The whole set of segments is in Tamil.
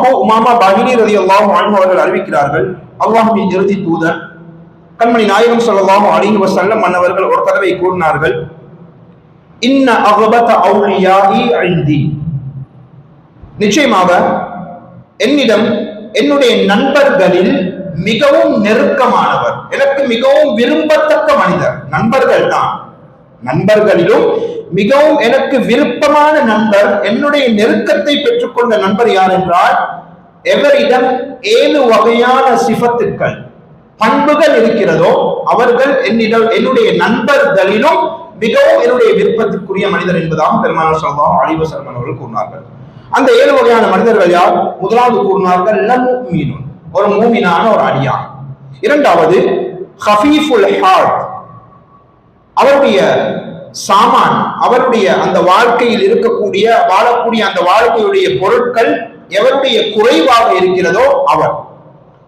அபு உமாமா பஹினி ரதி அல்லாஹ் அவர்கள் அறிவிக்கிறார்கள் அல்லாஹுவின் இறுதி தூதர். கண்மணி நாயகம் சொல்லலாம் அலைஹி வசல்லம் மன்னவர்கள் ஒரு கதவை கூறினார்கள் இன்ன அகபத அவுலியாஇ ஐந்தி. நிச்சயமாக என்னிடம் என்னுடைய நண்பர்களில் மிகவும் நெருக்கமானவர் எனக்கு மிகவும் விரும்பத்தக்க மனிதர் நண்பர்கள் தான். நண்பர்களிலும் மிகவும் எனக்கு விருப்பமான நண்பர் என்னுடைய நெருக்கத்தை பெற்றுக்கொண்ட நண்பர் யார் என்றால் எவரிடம் ஏழு வகையான சிபத்துக்கள் பண்புகள் இருக்கிறதோ அவர்கள் என்னிடம் என்னுடைய நண்பர்களிலும் மிகவும் என்னுடைய விருப்பத்துக்குரிய மனிதர் என்பதாக பெருமானார் சொல்லலாம் அழிவு சர்மன் அவர்கள் கூறினார்கள். அந்த ஏழு வகையான மனிதர்கள் யார்? முதலாவது கூறினார்கள் ஒரு மூமினான ஒரு அடியான். இரண்டாவது ஹபீஃபுல் ஹார்ட் அவருடைய சாமான் அவருடைய அந்த வாழ்க்கையில் இருக்கக்கூடிய வாழக்கூடிய அந்த வாழ்க்கையுடைய பொருட்கள் எவருடைய குறைவாக இருக்கிறதோ அவர்.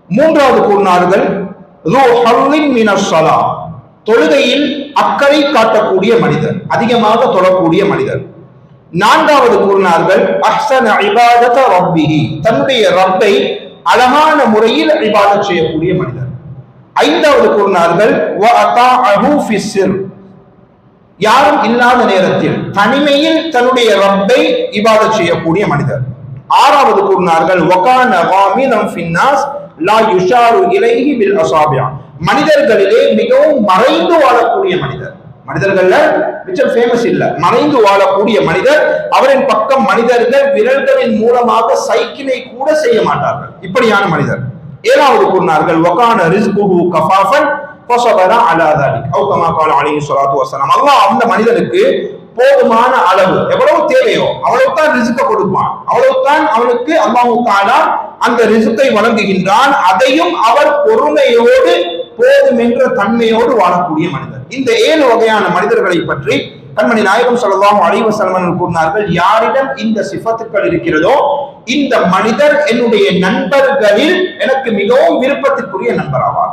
மூன்றாவது கூறினார்கள் தொழுகையில் அக்கறை காட்டக்கூடிய மனிதர் அதிகமாக தொழக்கூடிய மனிதர். நான்காவது கூறினார்கள் அஹ்சன இபாதத ரப்பிஹி தன்னுடைய ரப்பை அழகான முறையில் இபாதத் செய்யக்கூடிய மனிதர். ஐந்தாவது கூறினார்கள் யாரும் இல்லாத நேரத்தில் தனிமையில் தன்னுடைய ரப்பை இவாத செய்யக்கூடிய மனிதர். ஆறாவது கூறினார்கள் வாமினம் ஃபின்னாஸ் லா மனிதர்களிலே மிகவும் மறைந்து வாழக்கூடிய மனிதர். மனிதர்கள்ல மிச்சம் ஃபேமஸ் இல்ல. மறைந்து வாழக்கூடிய மனிதர் அவரின் பக்கம் மனிதர்கள் விரல்களின் மூலமாக சைக்கிளை கூட செய்ய மாட்டார்கள். இப்படியான மனிதர். ஏழாவது கூறினார்கள் ஒகான ரிஸ்குஹு கஃபாஃபன் ஃபஸபர அலா அவு கமா கால அலைஹி ஸலாத்து வஸலாம் அல்லாஹ் அந்த மனிதனுக்கு போதுமான அளவு. எவ்வளவு தேவையோ அவ்வளவு தான் ரிசுக்க கொடுப்பான். அவ்வளவு தான் அவனுக்கு அல்லாஹு தாலா அந்த ரிசுக்கை வழங்குகின்றான். அதையும் அவர் பொறுமையோடு போதும் என்ற தன்மையோடு வாழக்கூடிய மனிதர். இந்த ஏழு வகையான மனிதர்களை பற்றி கண்மணி நாயகம் சொல்லலாம் அழிவு வஸல்லம் கூறினார்கள் யாரிடம் இந்த சிபத்துக்கள் இருக்கிறதோ இந்த மனிதர் என்னுடைய நண்பர்களில் எனக்கு மிகவும் விருப்பத்திற்குரிய நண்பராவார்.